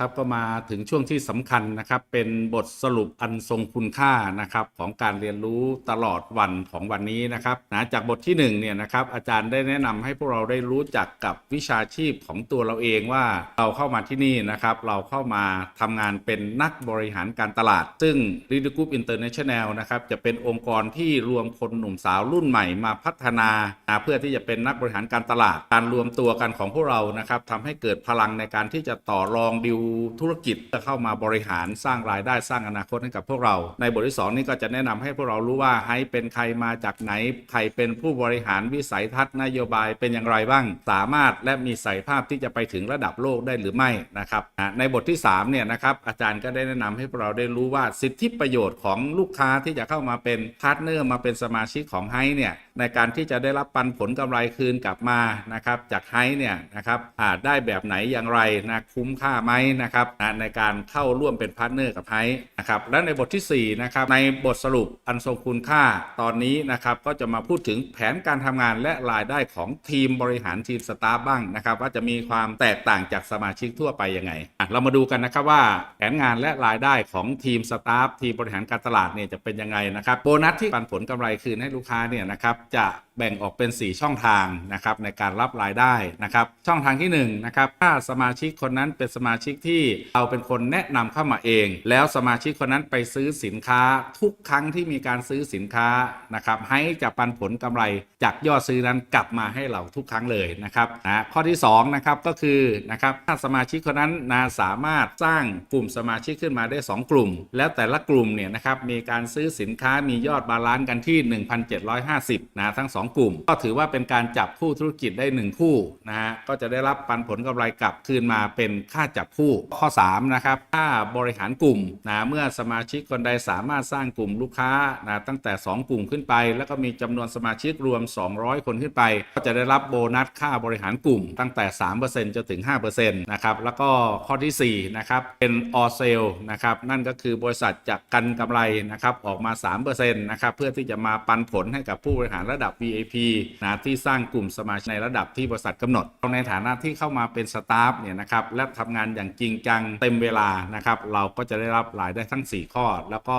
ครับก็มาถึงช่วงที่สำคัญนะครับ เป็นบทสรุปอันทรงคุณค่านะครับของการเรียนรู้ตลอดวันของวันนี้นะครับนะจากบทที่1เนี่ยนะครับอาจารย์ได้แนะนำให้พวกเราได้รู้จักกับวิชาชีพของตัวเราเองว่าเราเข้ามาที่นี่นะครับ เราเข้ามาทำงานเป็นนักบริหารการตลาด ซึ่ง l e a d e r Group International นะครับจะเป็นองค์กรที่รวมคนหนุ่มสาวรุ่นใหม่มาพัฒนาอ่าเพื่อที่จะเป็นนักบริหารการตลาด การรวมตัวกันของพวกเรานะครับทำให้เกิดพลังในการที่จะต่อรองดิวธุรกิจจะเข้ามาบริหารสร้างรายได้สร้างอนาคตให้กับพวกเรา ในบทที่สองนี้ก็จะแนะนำให้พวกเรารู้ว่าให้เป็นใครมาจากไหน ใครเป็นผู้บริหารวิสัยทัศน์นโยบายเป็นอย่างไรบ้าง สามารถและมีศักยภาพที่จะไปถึงระดับโลกได้หรือไม่นะครับในบทที่3เนี่ยนะครับอาจารย์ก็ได้แนะนำให้พวกเราได้รู้ว่าสิทธิประโยชน์ของลูกค้าที่จะเข้ามาเป็นพาร์ทเนอร์มาเป็นสมาชิกของไฮเนี่ยในการที่จะได้รับปันผลกำไรคืนกลับมานะครับจากไฮเนี่ยนะครับอ่าได้แบบไหนอย่างไรนะคุ้มค่าไหมนะครับในการเข้าร่วมเป็นพาร์ทเนอร์กับไฮนะครับและในบทที่ 4 นะครับ ในบทสรุปอันทรงคุณค่าตอนนี้นะครับก็จะมาพูดถึงแผนการทำงานและรายได้ของทีมบริหารทีมสตาฟบ้างนะครับว่าจะมีความแตกต่างจากสมาชิกทั่วไปยังไง เรามาดูกันนะครับว่าแผนงานและรายได้ของทีมสตาฟทีมบริหารการตลาดเนี่ยจะเป็นยังไงนะครับโบนัสที่ปันผลกำไรคืนให้ลูกค้าเนี่ยนะครับจะแบ่งออกเป็น 4 ช่องทางนะครับในการรับรายได้นะครับช่องทางที่1นะครับถ้าสมาชิกคนนั้นเป็นสมาชิกที่เราเป็นคนแนะนำเข้ามาเอง แล้วสมาชิกคนนั้นไปซื้อสินค้าทุกครั้งที่มีการซื้อสินค้านะครับให้จะปันผลกำไรจากยอดซื้อนั้นกลับมาให้เราทุกครั้งเลยนะครับนะข้อที่2นะครับก็คือนะครับถ้าสมาชิกคนนั้นนะสามารถสร้างกลุ่มสมาชิกขึ้นมาได้ 2 กลุ่ม แล้วแต่ละกลุ่มเนี่ยนะครับมีการซื้อสินค้ามียอดบาลานซ์กันที่ 1,750นะทั้ง 2 กลุ่ม ก็ถือว่าเป็นการจับคู่ธุรกิจได้ 1 คู่นะฮะก็จะได้รับปันผลกำไรกลับคืนมาเป็นค่าจับคู่ข้อ 3 นะครับ ถ้าบริหารกลุ่มนะเมื่อสมาชิกคนใดสามารถสร้างกลุ่มลูกค้านะตั้งแต่ 2 กลุ่มขึ้นไป แล้วก็มีจำนวนสมาชิกรวม 200 คนขึ้นไป ก็จะได้รับโบนัสค่าบริหารกลุ่มตั้งแต่ 3%จนถึง 5%นะครับแล้วก็ข้อทีสี่4นะครับเป็นออเซลนะครับนั่นก็คือบริษัทจะกันกำไรนะครับออกมา 3%นะครับเพื่อที่จะมาปันผลให้กับผู้บริหารระดับ VIP นะที่สร้างกลุ่มสมาชิกในระดับที่บริษัทกำหนด ในฐานะที่เข้ามาเป็นสตาฟเนี่ยนะครับและทำงานอย่างจริงจังเต็มเวลานะครับเราก็จะได้รับรายได้ทั้ง 4 ข้อ แล้วก็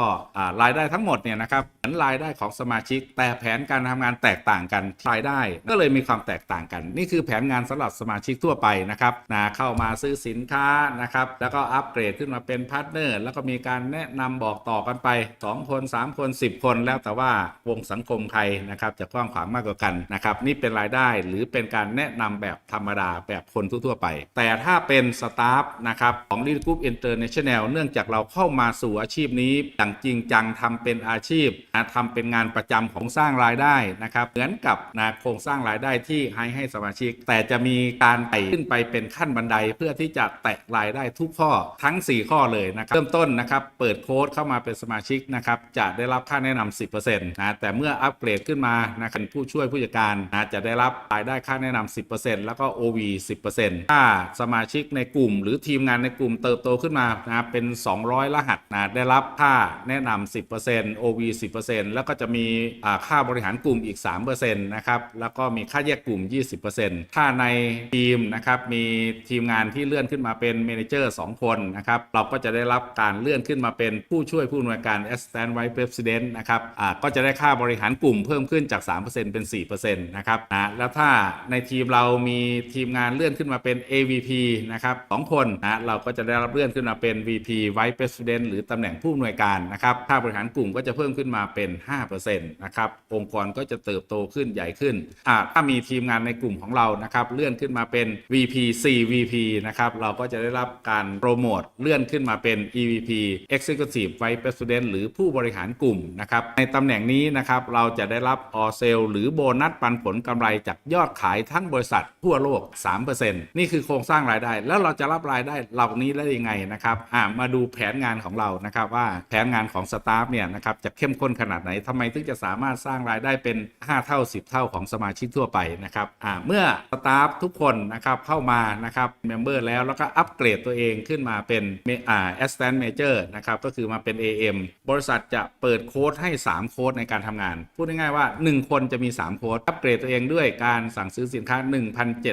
รายได้ทั้งหมดเนี่ยนะครับเหมือนรายได้ของสมาชิก แต่แผนการทำงานแตกต่างกันรายได้ ก็เลยมีความแตกต่างกัน นี่คือแผนงานสำหรับสมาชิกทั่วไปนะครับนะเข้ามาซื้อสินค้านะครับแล้วก็อัปเกรดขึ้นมาเป็นพาร์ทเนอร์แล้วก็มีการแนะนำบอกต่อกันไป 2 คน 3 คน 10 คน แล้วแต่ว่าวงสังคมใครนะครับจะกว้างขวางมากกว่ากันนะครับนี่เป็นรายได้หรือเป็นการแนะนำแบบธรรมดาแบบคนทั่วไป แต่ถ้าเป็นสตาฟนะครับของ l e a d Group International เนื่องจากเราเข้ามาสู่อาชีพนี้อย่างจริงจังทำเป็นอาชีพทำเป็นงานประจำของสร้างรายได้นะครับเหมือนกับนะโครงสร้างรายได้ที่ให้ให้สมาชิก แต่จะมีการไต่ขึ้นไปเป็นขั้นบันไดเพื่อที่จะแตะรายได้ทุกข้อทั้ง 4 ข้อเลยนะครับเริ่มต้นนะครับเปิดโค้ดเข้ามาเป็นสมาชิกนะครับจะได้รับค่าแนะนำ10%นะแต่เมื่ออัปเกรดขึ้นมานะครับผู้ช่วยผู้จัดการนะจะได้รับรายได้ค่าแนะนำ10%แล้วก็ OV 10%ถ้าสมาชิกในกลุ่มหรือทีีมงานในกลุ่มเติบโตขึ้นมานะเป็น 200 รหัสนะได้รับค่าแนะนำ 10% OV 10%แล้วก็จะมีค่าบริหารกลุ่มอีก 3%นะครับ แล้วก็มีค่าแยกกลุ่ม 20%ถ้าในทีมนะครับ มีทีมงานที่เลื่อนขึ้นมาเป็นเมนเจอร์ 2 คนนะครับ เราก็จะได้รับการเลื่อนขึ้นมาเป็นผู้ช่วยผู้อำนวยการ Assistant Vice President นะครับก็จะได้ค่าบริหารกลุ่มเพิ่มขึ้นจาก 3%เป็น 4%นะครับนะแล้วถ้าในทีมเรามีทีมงานเลื่อนขึ้นมาเป็น AVP นะครับสองคนนะเราก็จะได้รับเลื่อนขึ้นมาเป็น VP Vice President หรือตำแหน่งผู้อำนวยการนะครับค่าบริหารกลุ่มก็จะเพิ่มขึ้นมาเป็น 5%นะครับองค์กรก็จะเติบโตขึ้นใหญ่ขึ้นถ้ามีทีมงานในกลุ่มของเรานะครับเลื่อนขึ้นมาเป็น VP 4 VP นะครับเราก็จะได้รับการโปรโมทเลื่อนขึ้นมาเป็น EVP Executive Vice President หรือผู้บริหารกลุ่มนะครับในตำแหน่งนี้นะครับเราจะได้รับออเซลหรือโบนัสปันผลกำไรจากยอดขายทั้งบริษัททั่วโลก 3%นี่คือโครงสร้างรายได้ แล้วเราจะรับรายได้เหล่านี้ได้ยังไงนะครับอ่ามาดูแผนงานของเรานะครับว่าแผนงานของสตาฟเนี่ยนะครับจะเข้มข้นขนาดไหนทำไมถึงจะสามารถสร้างรายได้เป็น 5 เท่า 10 เท่าของสมาชิกทั่วไปนะครับอ่าเมื่อสตาฟทุกคนนะครับเข้ามานะครับเมมเบอร์แล้วแล้วก็อัปเกรดตัวเองขึ้นมาเป็นอ่า assistant major นะครับก็คือมาเป็น AM บริษัทจะเปิดโค้ดให้ 3 โค้ดในการทำงาน พูดง่ายๆว่า 1 คนจะมี 3 โค้ดอัปเกรดตัวเองด้วยการสั่งซื้อสินค้า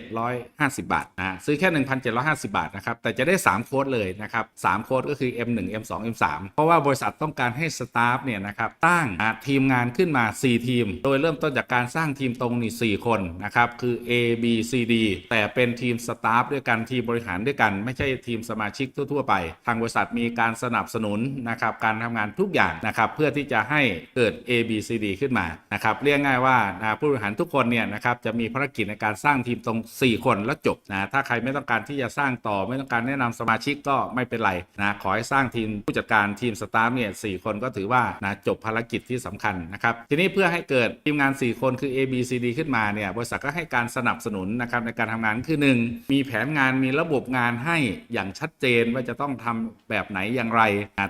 1,750 บาทนะซื้อแค่ 1,750 บาทนะครับแต่จะได้ 3 โค้ดเลยนะครับ3โค้ดก็คือ M1 M2 M3 เพราะว่าบริษัทต้องการให้สตาฟเนี่ยนะครับตั้งทีมงานขึ้นมา 4 ทีม โดยเริ่มต้นจากการสร้างทีมตรงนี่4คนนะครับคือ A B C D แต่เป็นทีมสตาฟด้วยกันทีมบริหารด้วยกันไม่ใช่ทีมสมาชิกทั่วๆไป ทางบริษัทมีการสนับสนุนนะครับการทำงานทุกอย่างนะครับเพื่อที่จะให้เกิด A B C D ขึ้นมานะครับเรียกง่ายว่าผู้บริหารทุกคนเนี่ยนะครับจะมีภารกิจในการสร้างทีมตรง 4 คนแล้วจบนะถ้าใครไม่ต้องการที่จะสร้างต่อไม่ต้องการแนะนำสมาชิกก็ไม่เป็นไรนะขอให้สร้างทีมผู้จัดการทีมสตาฟเนี่ยสคนก็ถือว่านะจบภารกิจที่สำคัญนะครับทีนี้เพื่อให้เกิดทีมงาน 4 คนคือ A B C D ขึ้นมาเนี่ยบริษัทก็ให้การสนับสนุนนะครับในการทำงานคือ 1 มีแผนงานมีระบบงานให้อย่างชัดเจนว่าจะต้องทำแบบไหนอย่างไร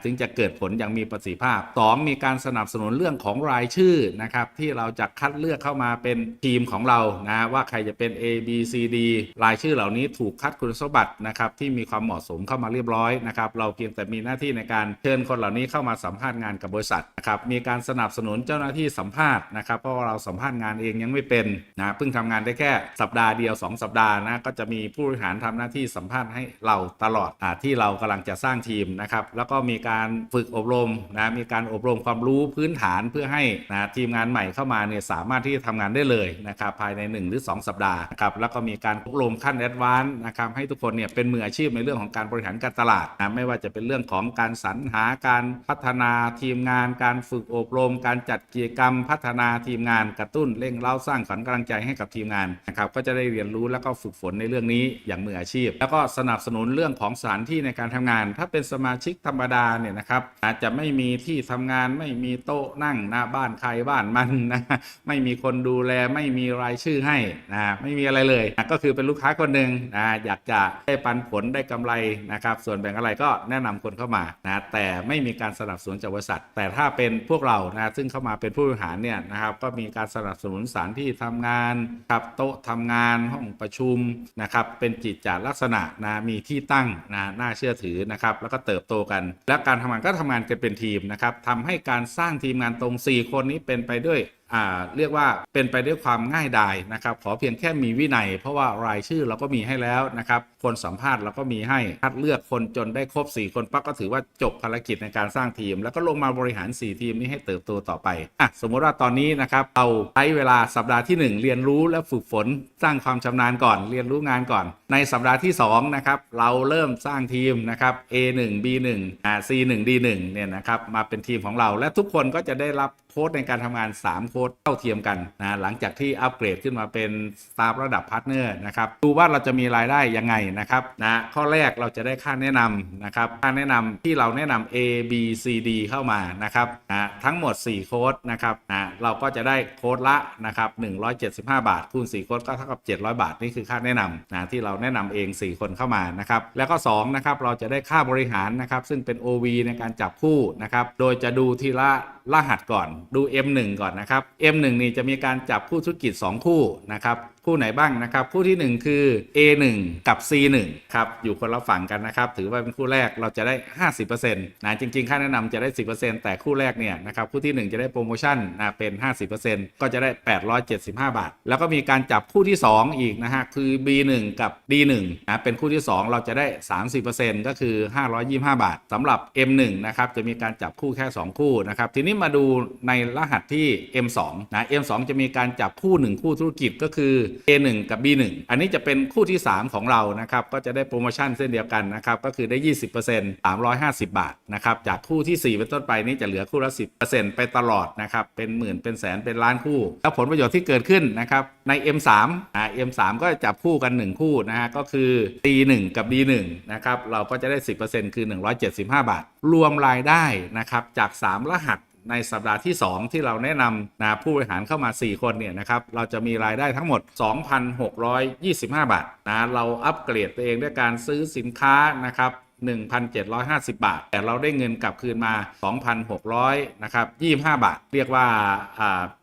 ถึงจะเกิดผลอย่างมีประสิทธิภาพ 2 มีการสนับสนุนเรื่องของรายชื่อนะครับที่เราจะคัดเลือกเข้ามาเป็นทีมของเรานะว่าใครจะเป็น A B C D รายชื่อเหล่านี้ถูกคัดคุณสมบัตินะครับที่มีีความเหมาะสมเข้ามาเรียบร้อยนะครับเราเพียงแต่มีหน้าที่ในการเชิญคนเหล่านี้เข้ามาสัมภาษณ์งานกับบริษัทนะครับมีการสนับสนุนเจ้าหน้าที่สัมภาษณ์นะครับเพราะว่าเราสัมภาษณ์งานเองยังไม่เป็นนะเพิ่งทำงานได้แค่สัปดาห์เดียว 2 สัปดาห์นะก็จะมีผู้บริหารทำหน้าที่สัมภาษณ์ให้เราตลอดอที่เรากำลังจะสร้างทีมนะครับแล้วก็มีการฝึกอบรมนะมีการอบรมความรู้พื้นฐานเพื่อให้นะทีมงานใหม่เข้ามาเนี่ยสามารถที่จะทำงานได้เลยนะครับภายใน 1 หรือ 2 สัปดาห์นะครับแล้วก็มีการอบรมขั้นแอดวานซ์นะครับให้ทุกคนเนี่ยเป็นมืออาชีพในเรื่องของการบริหารการตลาดนะไม่ว่าจะเป็นเรื่องของการสรรหาการพัฒนาทีมงาน การฝึกอบรม การจัดกิจกรรม พัฒนาทีมงานกระตุ้นเร่งเร้าสร้างขวัญกำลังใจให้กับทีมงานนะครับก็จะได้เรียนรู้แล้วก็ฝึกฝนในเรื่องนี้อย่างมืออาชีพ แล้วก็สนับสนุนเรื่องของสถานที่ในการทำงาน ถ้าเป็นสมาชิกธรรมดาเนี่ยนะครับอาจจะไม่มีที่ทำงานไม่มีโต๊ะนั่งหน้าบ้านใครบ้านมันนะไม่มีคนดูแลไม่มีรายชื่อให้นะไม่มีอะไรเลยนะก็คือเป็นลูกค้าคนหนึ่งนะอยากจะได้ปันผลได้กำไรนะครับ ส่วนแบ่งอะไรก็แนะนำคนเข้ามานะแต่ไม่มีการสนับสนุนจากบริษัท แต่ถ้าเป็นพวกเรานะซึ่งเข้ามาเป็นผู้บริหารเนี่ยนะครับก็มีการสนับสนุนสถานที่ทำงานครับโต๊ะทำงานห้องประชุมนะครับเป็นจิตจาลักษณะนะมีที่ตั้งนะน่าเชื่อถือนะครับแล้วก็เติบโตกัน และการทำงานก็ทำงานกันเป็นทีมนะครับทำให้การสร้างทีมงานตรง 4 คนนี้เป็นไปด้วย เรียกว่าเป็นไปด้วยความง่ายดายนะครับ ขอเพียงแค่มีวินัย เพราะว่ารายชื่อเราก็มีให้แล้วนะครับ คนสัมภาษณ์เราก็มีให้คัดเลือกคนจนได้ครบ 4 คนปั๊บก็ถือว่าจบภารกิจในการสร้างทีม แล้วก็ลงมาบริหาร 4 ทีมนี้ให้เติบโตต่อไปอะสมมติว่าตอนนี้นะครับเราใช้เวลาสัปดาห์ที่ 1 เรียนรู้และฝึกฝนสร้างความชำนาญก่อน เรียนรู้งานก่อน ในสัปดาห์ที่2นะครับเราเริ่มสร้างทีมนะครับ A1 B1 อ่า C1 D1 เนี่ยนะครับมาเป็นทีมของเราและทุกคนก็จะได้รับ โค้ดในการทำงาน 3 โค้ดเท่าเทียมกันนะหลังจากที่อัปเกรดขึ้นมาเป็นสตาฟระดับพาร์ทเนอร์นะครับดูว่าเราจะมีรายได้ยังไงนะครับนะข้อแรกเราจะได้ค่าแนะนำนะครับค่าแนะนำที่เราแนะนำ A B C D เข้ามานะครับนะทั้งหมด 4 โค้ดนะครับนะเราก็จะได้โค้ดละนะครับ175 บาทคูณ4โค้ดก็เท่ากับ 700 บาท นี่คือค่าแนะนำนะที่เราแนะนำเอง 4 คนเข้ามานะครับแล้วก็2นะครับเราจะได้ค่าบริหารนะครับซึ่งเป็น OV ในการจับคู่นะครับโดยจะดูทีละรหัสก่อนดู M1 ก่อนนะครับ M1 นี่จะมีการจับคู่ธุรกิจ 2 คู่นะครับคู่ไหนบ้างนะครับ คู่ทีหนึ่1 คือ A1 กับ C1 ครับอยู่คนละฝั่งกันนะครับ ถือว่าเป็นคู่แรกเราจะได้ 50%นะจริง ๆ ค่าแนะนำจะได้ 10%แต่คู่แรกเนี่ยนะครับคู่ที่ 1 จะได้โปรโมชั่นนะเป็น 50%ก็จะได้ 875 บาท แล้วก็มีการจับคู่ที่ 2 อีกนะฮะคือ B1 กับ D1 นะเป็นคู่ที่ 2 เราจะได้ 30%ก็คือ 525 บาทสำหรับ M1 นะครับจะมีการจับคู่แค่ 2 คู่นะครับทีนี้มาดูในรหัสที่ M2 นะ M2 จะมีการจับคู่ 1 คู่ธุรกิจก็คือ A1 กับ B1 อันนี้จะเป็นคู่ที่ 3 ของเรานะครับก็จะได้โปรโมชั่นเส้นเดียวกันนะครับก็คือได้ 20% 350 บาทนะครับจากคู่ที่ 4 เป็นต้นไปนี้จะเหลือคู่ละ 10%ไปตลอดนะครับเป็นหมื่นเป็นแสนเป็นล้านคู่ แล้วผลประโยชน์ที่เกิดขึ้นนะครับใน M3 อ่า M3 ก็จะจับคู่กัน 1 คู่นะฮะก็คือ D1 กับ D1 นะครับเราก็จะได้ 10%คือ 175 บาท รวมรายได้นะครับจาก 3 รหัส ในสัปดาห์ที่ 2 ที่เราแนะนำนะผู้บริหารเข้ามา 4 คนเนี่ยนะครับเราจะมีรายได้ทั้งหมด 2,625 บาทนะเราอัปเกรดตัวเองด้วยการซื้อสินค้านะครับ 1,750 บาท แต่เราได้เงินกลับคืนมา 2,600นะครับ25 บาท เรียกว่า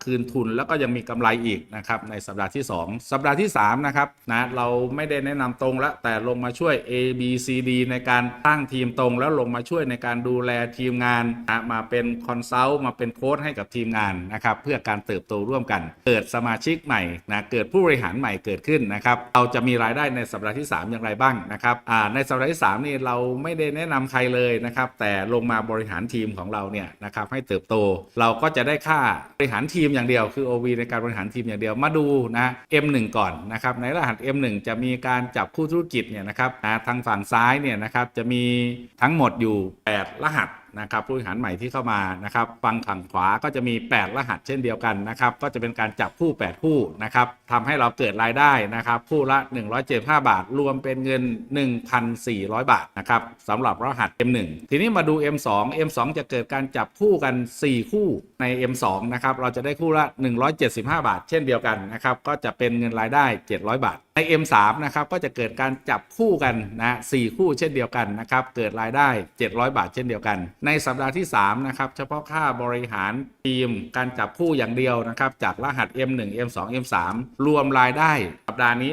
คืนทุนแล้วก็ยังมีกำไรอีกนะครับในสัปดาห์ที่ 2 สัปดาห์ที่3นะครับนะเราไม่ได้แนะนำตรงแล้วแต่ลงมาช่วย A B C D ในการตั้งทีมตรง แล้วลงมาช่วยในการดูแลทีมงานนะมาเป็นคอนซัลท์มาเป็นโค้ชให้กับทีมงานนะครับเพื่อการเติบโตร่วมกัน เกิดสมาชิกใหม่นะเกิดผู้บริหารใหม่เกิดขึ้นนะครับเราจะมีรายได้ในสัปดาห์ที่ 3 อย่างไรบ้างนะครับในสัปดาห์ที่3นี่เราไม่ได้แนะนำใครเลยนะครับ แต่ลงมาบริหารทีมของเราเนี่ยนะครับให้เติบโต เราก็จะได้ค่าบริหารทีมอย่างเดียวคือ OV ในการบริหารทีมอย่างเดียวมาดูนะ M1 ก่อนนะครับในรหัส M1 จะมีการจับคู่ธุรกิจเนี่ยนะครับนะทางฝั่งซ้ายเนี่ยนะครับจะมีทั้งหมดอยู่ 8 รหัส นะครับผู้บริหารใหม่ที่เข้ามานะครับฝั่งฝั่งขวาก็จะมี 8 รหัสเช่นเดียวกันนะครับก็จะเป็นการจับคู่ 8 คู่นะครับทำให้เราเกิดรายได้นะครับคู่ละ 175 บาท รวมเป็นเงิน 1,400 บาทนะครับสำหรับรหัส M1 ทีนี้มาดู M2 M2 จะเกิดการจับคู่กัน 4 คู่ใน M2 นะครับเราจะได้คู่ละ 175 บาท เช่นเดียวกันนะครับก็จะเป็นเงินรายได้ 700 บาท M3 นะครับก็จะเกิดการจับคู่กันนะสี่คู่เช่นเดียวกันนะครับเกิดรายได้ 700 บาทเช่นเดียวกัน ในสัปดาห์ที่3นะครับเฉพาะค่าบริหารทีมการจับคู่อย่างเดียวนะครับจากรหัส M1 M2 M3 รวมรายได้สัปดาห์นี้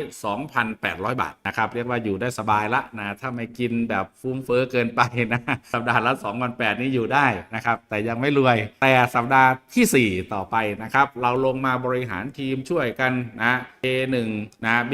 2,800 บาทนะครับเรียกว่าอยู่ได้สบายละนะถ้าไม่กินแบบฟุ้งเฟ้อเกินไปนะสัปดาห์ละ2,800นี่อยู่ได้นะครับแต่ยังไม่รวย แต่สัปดาห์ทีสี่ 4 ต่อไปนะครับเราลงมาบริหารทีมช่วยกันนะ A1 นะ B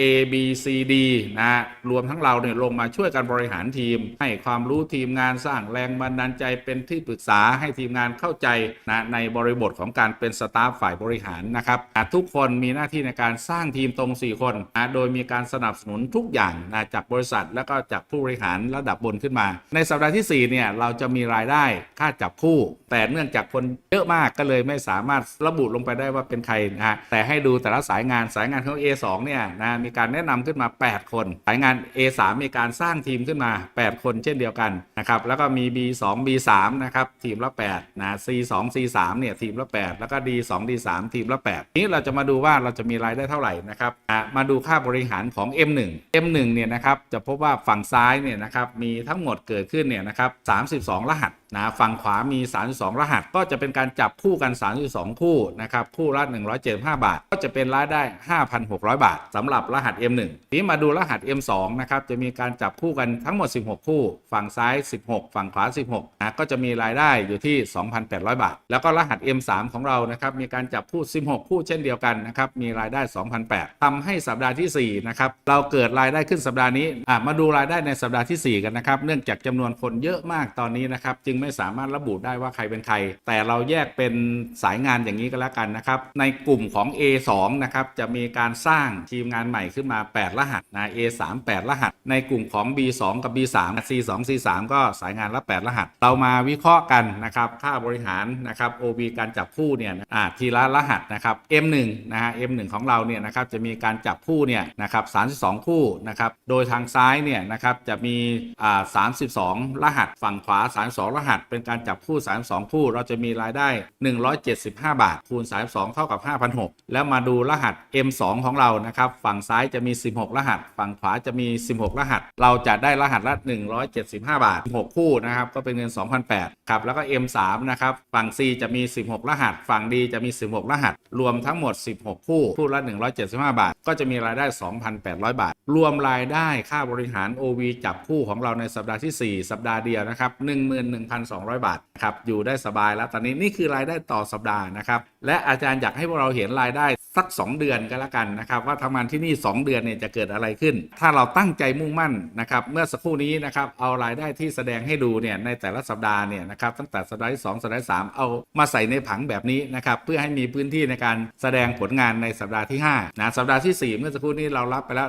A B C D นะรวมทั้งเราเนี่ยลงมาช่วยกันบริหารทีม ให้ความรู้ทีมงานสร้างแรงบันดาลใจเป็นที่ปรึกษาให้ทีมงานเข้าใจนะในบริบทของการเป็นสตาฟฝ่ายบริหารนะครับอะทุกคนมีหน้าที่ในการสร้างทีมตรง 4 คนนะโดยมีการสนับสนุนทุกอย่างนะจากบริษัท แล้วก็จากผู้บริหารระดับบนขึ้นมา ในสัปดาห์ที่4เนี่ยเราจะมีรายได้ค่าจับคู่ แต่เนื่องจากคนเยอะมากก็เลยไม่สามารถระบุลงไปได้ว่าเป็นใครนะฮะแต่ให้ดูแต่ละสายงานสายงานของ A2 เนี่ยนะมีการแนะนำขึ้นมา 8 คนสายงาน A3 มีการสร้างทีมขึ้นมา 8 คนเช่นเดียวกันนะครับแล้วก็มี B2 B3 นะครับทีมละ8นะ C2 C3 เนี่ยทีมละ 8 แล้วก็ D2 D3 ทีมละ 8 นี้เราจะมาดูว่าเราจะมีรายได้เท่าไหร่นะครับอะมาดูค่าบริหารของ M1 M1 เนี่ยนะครับจะพบว่าฝั่งซ้ายเนี่ยนะครับมีทั้งหมดเกิดขึ้นเนี่ยนะครับ32 รหัสนะฝั่งขวามี 32 รหัส ก็จะเป็นการจับคู่กัน 32 คู่นะครับคู่ละ 175 บาท ก็จะเป็นรายได้ 5,600 บาทสำหรับรหัส M1 ทีนี้มาดูรหัส M2 นะครับจะมีการจับคู่กันทั้งหมด 16 คู่ ฝั่งซ้าย 16 ฝั่งขวา 16นะก็จะมีรายได้อยู่ที่ 2,800 บาท แล้วก็รหัส M3 ของเรานะครับมีการจับคู่ 16 คู่เช่นเดียวกันนะครับมีรายได้ 2,800ทำให้สัปดาห์ที่4นะครับเราเกิดรายได้ขึ้นสัปดาห์นี้มาดูรายได้ในสัปดาห์ทีสี่4 กันนะครับเนื่องจากจำนวนคนเยอะมากตอนนี้นะครับจึงไม่สามารถระบุได้ว่าใครเป็นใคร แต่เราแยกเป็นสายงานอย่างนี้ก็แล้วกันนะครับ ในกลุ่มของ A2 นะครับจะมีการสร้างทีมงานใหม่ขึ้นมา 8 รหัสนะ A3 8 รหัส ในกลุ่มของ B2 กับ B3 C2 C3 ก็สายงานละ 8 รหัส เรามาวิเคราะห์กันนะครับค่าบริหารนะครับ OB การจับคู่เนี่ยอ่าทีละรหัสนะครับ M1 นะฮะ M1 ของเราเนี่ยนะครับจะมีการจับคู่เนี่ยนะครับ32 คู่นะครับโดยทางซ้ายเนี่ยนะครับจะมีอ่า32 รหัส ฝั่งขวา32รหัสเป็นการจับคู่ 32 คู่ เราจะมีรายได้ 175 บาท คูณ 32 เท่ากับ5,600แล้วมาดูรหัส M2 ของเรานะครับฝั่งซ้ายจะมี 16 รหัส ฝั่งขวาจะมี 16 รหัส เราจะได้รหัสละ 175 บาท 6 คู่นะครับก็เป็นเงิน2,800ครับแล้วก็ M3 นะครับฝั่ง C จะมี 16 รหัส ฝั่ง D จะมี 16 รหัส รวมทั้งหมด 16 คู่ คู่ละ 175 บาท ก็จะมีรายได้ 2,800 บาท รวมรายได้ค่าบริหาร OV จับคู่ของเราในสัปดาห์ที่ 4 สัปดาห์เดียวนะครับ1,200 บาทครับอยู่ได้สบายแล้วตอนนี้นี่คือรายได้ต่อสัปดาห์นะครับและอาจารย์อยากให้พวกเราเห็นรายได้สัก 2 เดือนก็แล้วกันนะครับ ว่าทำงานที่นี่ 2 เดือนเนี่ยจะเกิดอะไรขึ้น ถ้าเราตั้งใจมุ่งมั่นนะครับ เมื่อสักครู่นี้นะครับเอารายได้ที่แสดงให้ดูเนี่ยในแต่ละสัปดาห์เนี่ยนะครับตั้งแต่สัปดาห์ที่2สัปดาห์ที่3เอามาใส่ในผังแบบนี้นะครับเพื่อให้มีพื้นที่ในการแสดงผลงานในสัปดาห์ที่5นะสัปดาห์ที่ 4 เมื่อสักครู่นี้เรารับไปแล้ว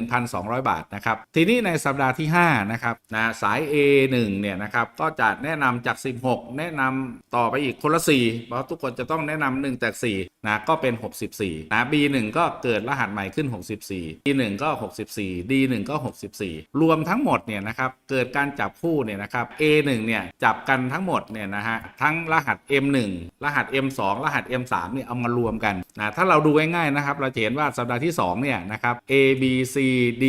11,200 บาทนะครับทีนี้ในสัปดาห์ที่5นะครับนะสาย A1 เนี่ยนะครับก็จะแนะนำจาก 16 แนะนำต่อไปอีกคนละ4เพราะทุกคนจะต้องแนะนำ1จาก4นะก็เป็น 64 นะ B1 ก็เกิดรหัสใหม่ขึ้น 64 D1 ก็ 64 D1 ก็ 64 รวมทั้งหมดเนี่ยนะครับเกิดการจับคู่เนี่ยนะครับ A1 เนี่ยจับกันทั้งหมดเนี่ยนะฮะทั้งรหัส M1 รหัส M2 รหัส M3 เนี่ยเอามารวมกันนะถ้าเราดูง่ายๆนะครับเราจะเห็นว่าสัปดาห์ที่2เนี่ยนะครับ A B C D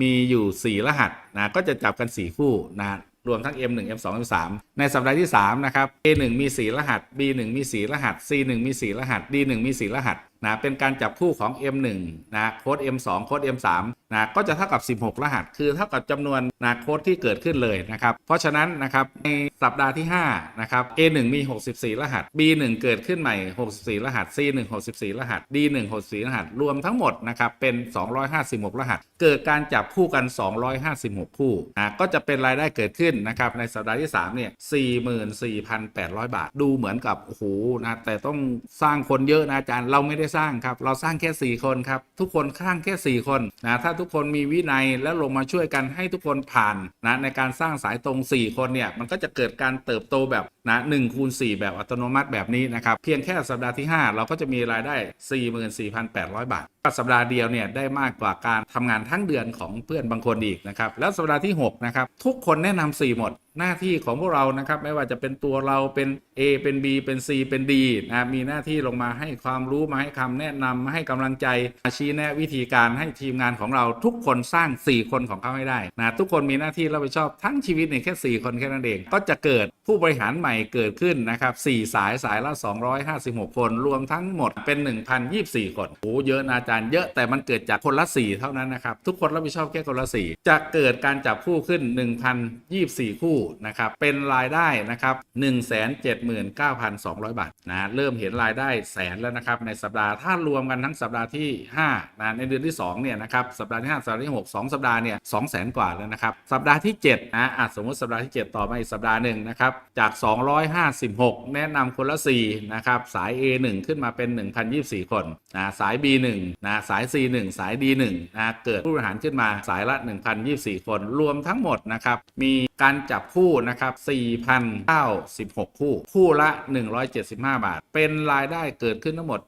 มีอยู่ 4 รหัสนะก็จะจับกัน 4 คู่นะ รวมทั้ง M1 M2 M3 ในสัปดาห์ที่ 3 นะครับ A1 มี 4 รหัส B1 มี 4 รหัส C1 มี 4 รหัส D1 มี 4 รหัส นะเป็นการจับคู่ของ M1 นะโค้ด M2 โค้ด M3 นะก็จะเท่ากับ 16 รหัส คือเท่ากับจำนวนนะโค้ดที่เกิดขึ้นเลยนะครับ เพราะฉะนั้นนะครับในสัปดาห์ที่5นะครับ A1 มี 64 รหัส B1 เกิดขึ้นใหม่ 64 รหัส C1 64 รหัส D1 64 รหัส รวมทั้งหมดนะครับเป็น 256 รหัส เกิดการจับคู่กัน 256 คู่นะก็จะเป็นรายได้เกิดขึ้นนะครับในสัปดาห์ที่3เนี่ย44,800 บาท ดูเหมือนกับโอ้โหนะแต่ต้องสร้างคนเยอะนะอาจารย์เราไม่ได้สร้างครับ เราสร้างแค่ 4 คนครับ ทุกคนสร้างแค่ 4 คนนะถ้าทุกคนมีวินัยแล้วลงมาช่วยกันให้ทุกคนผ่านนะในการสร้างสายตรง 4 คนเนี่ยมันก็จะเกิดการเติบโตแบบนะ1คูณ4แบบอัตโนมัติแบบนี้นะครับ เพียงแค่สัปดาห์ที่ 5 เราก็จะมีรายได้ 44,800 บาทสัปดาห์เดียวเนี่ยได้มากกว่าการทำงานทั้งเดือนของเพื่อนบางคนอีกนะครับแล้วสัปดาห์ที่6นะครับทุกคนแนะนำ4หมด หน้าที่ของพวกเรานะครับไม่ว่าจะเป็นตัวเราเป็น A เป็น B เป็น C เป็น D นะมีหน้าที่ลงมาให้ความรู้มาให้คำแนะนำมาให้กำลังใจชี้แนะวิธีการให้ทีมงานของเราทุกคนสร้าง 4 คนของเขาให้ได้นะทุกคนมีหน้าที่รับผิดชอบทั้งชีวิตเนี่ยแค่ 4 คนแค่นั้นเอง ก็จะเกิดผู้บริหารใหม่เกิดขึ้นนะครับ4สายสายละ 256 คน รวมทั้งหมดเป็น 1,024 คนโอ้เยอะนะอาจารย์เยอะแต่มันเกิดจากคนละ 4 เท่านั้นนะครับ ทุกคนรับผิดชอบแค่คนละ 4 จะเกิดการจับคู่ขึ้น 1,024 คู่นะครับเป็นรายได้นะครับ179,200 บาทนะเริ่มเห็นรายได้แสนแล้วนะครับในสัปดาห์ถ้ารวมกันทั้งสัปดาห์ที่5นะในเดือนที่2เนี่ยนะครับสัปดาห์ที่ 5 สัปดาห์ที่ 6 2 สัปดาห์เนี่ย200,000กว่าแล้วนะครับสัปดาห์ที่7นะอะสมมติสัปดาห์ที่ 7 ต่อมาอีกสัปดาห์หนึ่งนะครับจาก 256 แนะนำคนละ4นะครับสาย A1 ขึ้นมาเป็น 1,024 คนนะสาย B1 นะสาย C1 สาย D1 นะเกิดผู้บริหารขึ้นมาสายละ 1,024 คนรวมทั้งหมดนะครับมีการจับคู่นะครับ4,096 คู่ คู่ละ 175 บาท เป็นรายได้เกิดขึ้นทั้งหมด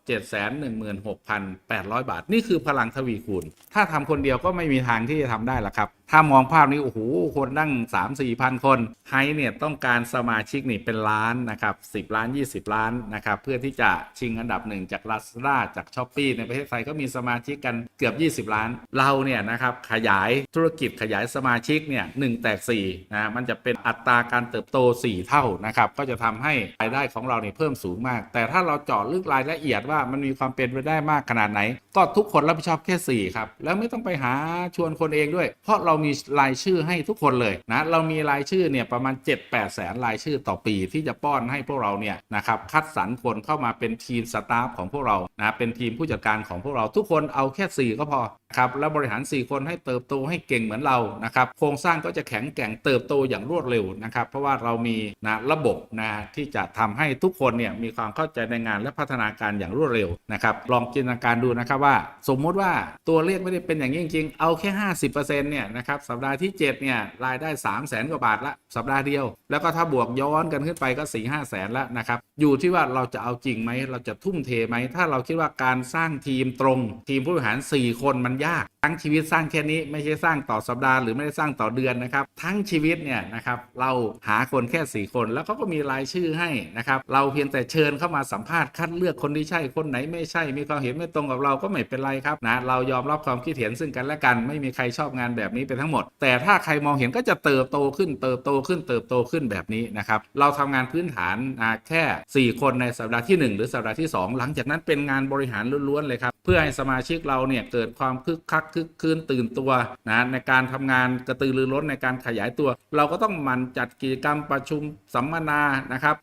716,800 บาท นี่คือพลังทวีคูณ ถ้าทำคนเดียวก็ไม่มีทางที่จะทำได้ละครับถ้ามองภาพนี้โอ้โหคนนั่ง 3 4พันคนไฮเนี่ยต้องการสมาชิกนี่เป็นล้านนะครับ10 ล้าน 20 ล้านนะครับเพื่อที่จะชิงอันดับหนึ่งจาก Lazada จาก s h อ p e e ในประเทศไทยก็มีสมาชิกกันเกือบ 20 ล้าน เราเนี่ยนะครับขยายธุรกิจขยายสมาชิกเนี่ยหแตก4นะมันจะเป็นอัตราการเติบโต 4 เท่านะครับก็จะทำให้รายได้ของเราเนี่ยเพิ่มสูงมาก แต่ถ้าเราเจาะลึกรายละเอียดว่ามันมีความเป็นไปได้มากขนาดไหน ก็ทุกคนรับผิดชอบแค่4ครับแล้วไม่ต้องไปหาชวนคนเองด้วย เพราะเรามีรายชื่อให้ทุกคนเลยนะเรามีรายชื่อเนี่ยประมาณ 7-8แสนรายชื่อต่อปีที่จะป้อนให้พวกเราเนี่ยนะครับคัดสรรคนเข้ามาเป็นทีมสตาฟของพวกเรานะเป็นทีมผู้จัดการของพวกเราทุกคนเอาแค่ 4 ก็พอครับแล้วบริหาร 4 คนให้เติบโตให้เก่งเหมือนเรานะครับโครงสร้างก็จะแข็งแกร่งเติบโตอย่างรวดเร็วนะครับเพราะว่าเรามีนะระบบนะที่จะทำให้ทุกคนเนี่ยมีความเข้าใจในงานและพัฒนาการอย่างรวดเร็วนะครับลองจินตนาการดูนะครับว่า สมมุติว่าตัวเลขไม่ได้เป็นอย่างนี้จริงๆเอาแค่ 50%เนี่ยนะครับสัปดาห์ที่ 7 เนี่ย รายได้ 3 0 0แสนกว่าบาทละสัปดาห์เดียว แล้วก็ถ้าบวกย้อนกันขึ้นไปก็ 4 5แสนแล้วนะครับ อยู่ที่ว่าเราจะเอาจริงไหม เราจะทุ่มเทไหม ถ้าเราคิดว่าการสร้างทีมตรง ทีมผู้บริหาร 4 คนมันยาก ทั้งชีวิตสร้างแค่นี้ไม่ใช่สร้างต่อสัปดาห์หรือไม่ได้สร้างต่อเดือนนะครับ ทั้งชีวิตเนี่ยนะครับเราหาคนแค่ 4 คน แล้วเขาก็มีรายชื่อให้นะครับเราเพียงแต่เชิญเข้ามาสัมภาษณ์คัดเลือกคนที่ใช่คนไหนไม่ใช่ มีความเห็นไม่ตรงกับเราก็ไม่เป็นไรครับนะเรายอมรับความคิดเห็นซึ่งกันและกันไม่มีใครชอบงานแบบนี้เป็นทั้งหมด แต่ถ้าใครมองเห็นก็จะเติบโตขึ้นเติบโตขึ้นเติบโตขึ้นแบบนี้นะครับเราทำงานพื้นฐานอ่าแค่ 4 คนในสัปดาห์ที่ 1 หรือสัปดาห์ที่ 2 หลังจากนั้นเป็นงานบริหารล้วนๆเลยครับ พื่อให้สมาชิกเราเนี่ยเกิดความคึกคักคึกคืนตื่นตัวนะในการทำงานกระตือรือร้นในการขยายตัว เราก็ต้องมันจัดกิจกรรมประชุมสัมมนานะครับ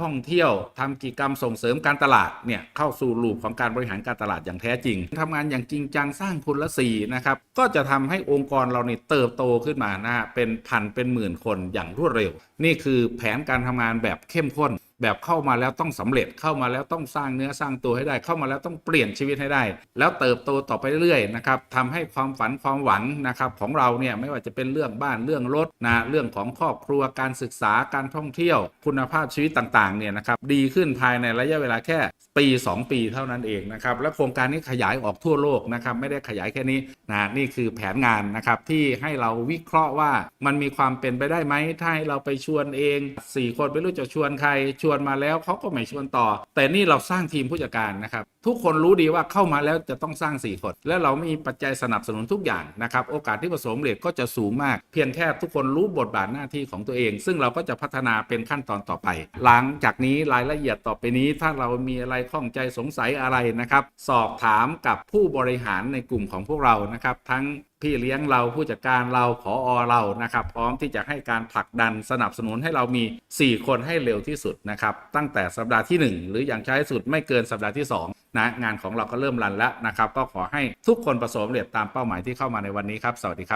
ท่องเที่ยวทำกิจกรรมส่งเสริมการตลาดเนี่ยเข้าสู่ลูปของการบริหารการตลาดอย่างแท้จริงทำงานอย่างจริงจังสร้างคนละสีนะครับก็จะทำให้องค์กรเราเนี่ยเติบโตขึ้นมานะฮะเป็นพันเป็นหมื่นคนอย่างรวดเร็ว นี่คือแผนการทำงานแบบเข้มข้น แบบเข้ามาแล้วต้องสำเร็จเข้ามาแล้วต้องสร้างเนื้อสร้างตัวให้ได้ เข้ามาแล้วต้องเปลี่ยนชีวิตให้ได้ แล้วเติบโตต่อไปเรื่อยๆนะครับทำให้ความฝันความหวังนะครับของเราเนี่ยไม่ว่าจะเป็นเรื่องบ้านเรื่องรถนะเรื่องของครอบครัวการศึกษาการท่องเที่ยว คุณภาพชีวิตต่างๆเนี่ยนะครับดีขึ้นภายในระยะเวลาแค่ปี 2 ปีเท่านั้นเองนะครับและโครงการนี้ขยายออกทั่วโลกนะครับไม่ได้ขยายแค่นี้นะนี่คือแผนงานนะครับที่ให้เราวิเคราะห์ว่ามันมีความเป็นไปได้ไหมถ้าให้เราไปชวนเอง 4 คนไม่รู้จะชวนใครชวนมาแล้วเขาก็ไม่ชวนต่อ แต่นี่เราสร้างทีมผู้จัดการนะครับ ทุกคนรู้ดีว่าเข้ามาแล้วจะต้องสร้าง 4 คน และเรามีปัจจัยสนับสนุนทุกอย่างนะครับ โอกาสที่ประสบความสำเร็จก็จะสูงมาก เพียงแค่ทุกคนรู้บทบาทหน้าที่ของตัวเอง ซึ่งเราก็จะพัฒนาเป็นขั้นตอนต่อไป หลังจากนี้รายละเอียดต่อไปนี้ ถ้าเรามีอะไรข้องใจสงสัยอะไรนะครับ สอบถามกับผู้บริหารในกลุ่มของพวกเรานะครับ ทั้งพี่เลี้ยงเราผู้จัดการเราผออเรานะครับ พร้อมที่จะให้การผลักดันสนับสนุนให้เรามี 4 คนให้เร็วที่สุดนะครับ ตั้งแต่สัปดาห์ที่ 1 หรืออย่างช้าที่สุดไม่เกินสัปดาห์ที่ 2 นะ งานของเราก็เริ่มรันแล้วนะครับ ก็ขอให้ทุกคนประสบความสำเร็จตามเป้าหมายที่เข้ามาในวันนี้ครับ สวัสดีครับ